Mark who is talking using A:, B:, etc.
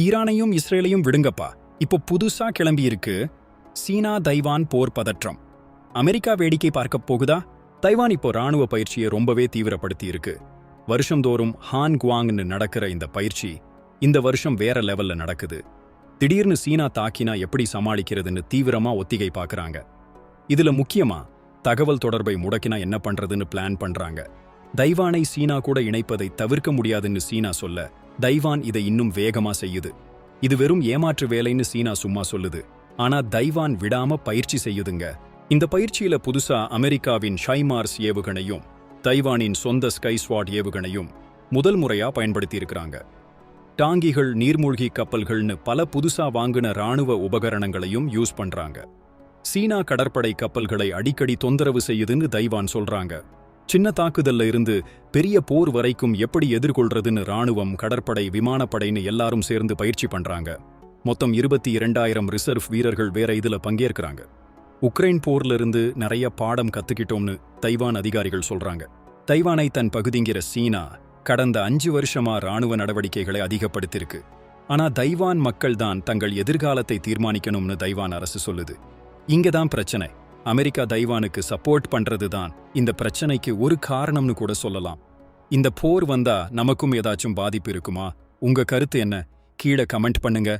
A: ஈரானையும் இஸ்ரேலையும் விடுங்கப்பா. இப்போ புதுசா கிளம்பியிருக்கு சீனா தைவான் போர் பதற்றம். அமெரிக்கா வேடிக்கை பார்க்கப் போகுதா? தைவான் இப்போ ராணுவ பயிற்சியை ரொம்பவே தீவிரப்படுத்தி இருக்கு வருஷந்தோறும் ஹான் குவாங்னு நடக்கிற இந்த பயிற்சி இந்த வருஷம் வேற லெவல்ல நடக்குது. திடீர்னு சீனா தாக்கினா எப்படி சமாளிக்கிறதுன்னு தீவிரமா ஒத்திகை பார்க்கறாங்க இதுல முக்கியமா தகவல் தொடர்பை முடக்கினா என்ன பண்றதுன்னு பிளான் பண்றாங்க. தைவானை சீனா கூட இணைப்பதை தவிர்க்க முடியாதுன்னு சீனா சொல்ல தைவான் இதை இன்னும் வேகமா செய்யுது. இது வெறும் ஏமாற்று வேலைன்னு சீனா சும்மா சொல்லுது. ஆனா தைவான் விடாம பயிற்சி செய்யுதுங்க. இந்த பயிற்சியில புதுசா அமெரிக்காவின் ஷைமார்ஸ் ஏவுகணையும் தைவானின் சொந்த ஸ்கைஸ்வாட் ஏவுகணையும் முதல் முறையா பயன்படுத்தி இருக்கிறாங்க டாங்கிகள் நீர்மூழ்கி கப்பல்கள்னு பல புதுசா வாங்கின ராணுவ உபகரணங்களையும் யூஸ் பண்றாங்க. சீனா கடற்படை கப்பல்களை அடிக்கடி தொந்தரவு செய்யுதுன்னு தைவான் சொல்றாங்க. சின்ன தாக்குதல்ல இருந்து பெரிய போர் வரைக்கும் எப்படி எதிர்கொள்றதுன்னு ராணுவம் கடற்படை விமானப்படைன்னு எல்லாரும் சேர்ந்து பயிற்சி பண்றாங்க. மொத்தம் இருபத்தி இரண்டாயிரம் ரிசர்வ் வீரர்கள் வேற இதுல பங்கேற்கிறாங்க. உக்ரைன் போர்ல இருந்து நிறைய பாடம் கத்துக்கிட்டோம்னு தைவான் அதிகாரிகள் சொல்றாங்க. தைவானை தன் பகுதிங்கிற சீனா கடந்த அஞ்சு வருஷமா ராணுவ நடவடிக்கைகளை அதிகப்படுத்திருக்கு. ஆனா தைவான் மக்கள் தான் தங்கள் எதிர்காலத்தை தீர்மானிக்கணும்னு தைவான் அரசு சொல்லுது. இங்க தான் பிரச்சனை. அமெரிக்கா தைவானுக்கு சப்போர்ட் பண்றது தான் இந்த பிரச்சனைக்கு ஒரு காரணம்னு கூட சொல்லலாம். இந்த போர் வந்தா நமக்கும் ஏதாச்சும் பாதிப்பு இருக்குமா? உங்க கருத்து என்ன? கீழே கமெண்ட் பண்ணுங்க.